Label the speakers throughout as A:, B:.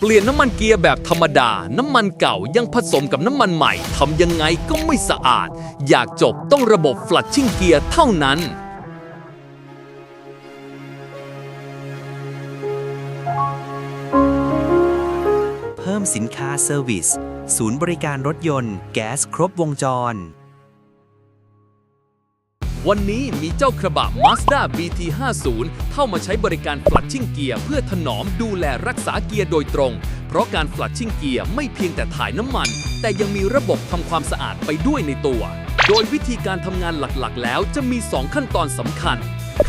A: เปลี่ยนน้ำมันเกียร์แบบธรรมดา น้ำมันเก่ายังผสมกับน้ำมันใหม่ทำยังไงก็ไม่สะอาด อยากจบต้องระบบ flushing เกียร์เท่านั้น
B: เพิ่มสินค้าเซอร์วิสศูนย์บริการรถยนต์ แก๊สครบวงจร
A: วันนี้มีเจ้ากระบะ Mazda BT50 เข้ามาใช้บริการฟลัชชิ่งเกียร์เพื่อถนอมดูแลรักษาเกียร์โดยตรง เพราะการฟลัชชิ่งเกียร์ไม่เพียงแต่ถ่ายน้ำมัน แต่ยังมีระบบทำความสะอาดไปด้วยในตัว โดยวิธีการทำงานหลักๆ แล้วจะมี 2 ขั้นตอนสำคัญ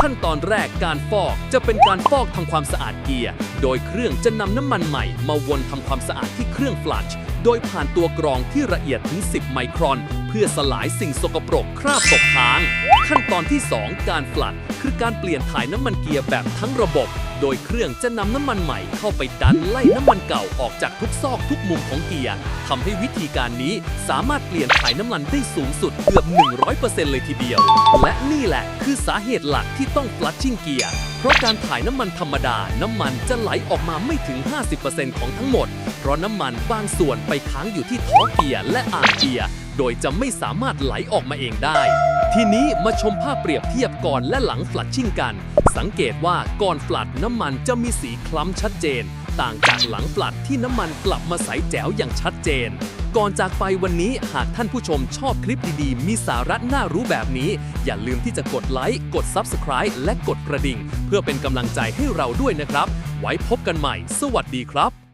A: ขั้นตอนแรกการฟอกจะเป็นการฟอกทำความสะอาดเกียร์ โดยเครื่องจะนำน้ำมันใหม่ มาวนทำความสะอาดที่เครื่อง flush โดยผ่านตัวกรองที่ละเอียดถึง 10 ไมครอน เพื่อสลายสิ่งสกปรกคราบตกค้าง ขั้นตอนที่ 2 การฟลัช การเปลี่ยนถ่ายน้ำมันเกียร์แบบทั้งระบบ โดยเครื่องจะนำน้ำมันใหม่เข้าไปดันไล่น้ำมันเก่าออกจากทุกซอกทุกมุมของเกียร์ทำให้วิธีการนี้สามารถเปลี่ยนถ่ายน้ำมันได้สูงสุดเกือบ 100%เลยทีเดียว และนี่แหละคือสาเหตุหลักที่ต้อง flushing เกียร์เพราะการถ่ายน้ำมันธรรมดา น้ำมันจะไหลออกมาไม่ถึง 50%ของทั้งหมด เพราะน้ำมันบางส่วนไปค้างอยู่ที่ท้อเกียร์และอ่างเกียร์ โดยจะไม่สามารถไหลออกมาเองได้ ทีนี้มาชมภาพเปรียบเทียบก่อนและหลังฟลัดชิ่งกัน สังเกตว่าก่อนฟลัดน้ำมันจะมีสีคล้ำชัดเจน ต่างจากหลังฟลัดที่น้ำมันกลับมาใสแจ๋วอย่างชัดเจน ก่อนจากไปวันนี้หากท่านผู้ชมชอบคลิปดีๆ มีสาระน่ารู้แบบนี้ อย่าลืมที่จะกดไลค์กด Subscribe และกดกระดิ่ง เพื่อเป็นกำลังใจให้เราด้วยนะครับ ไว้พบกันใหม่ สวัสดีครับ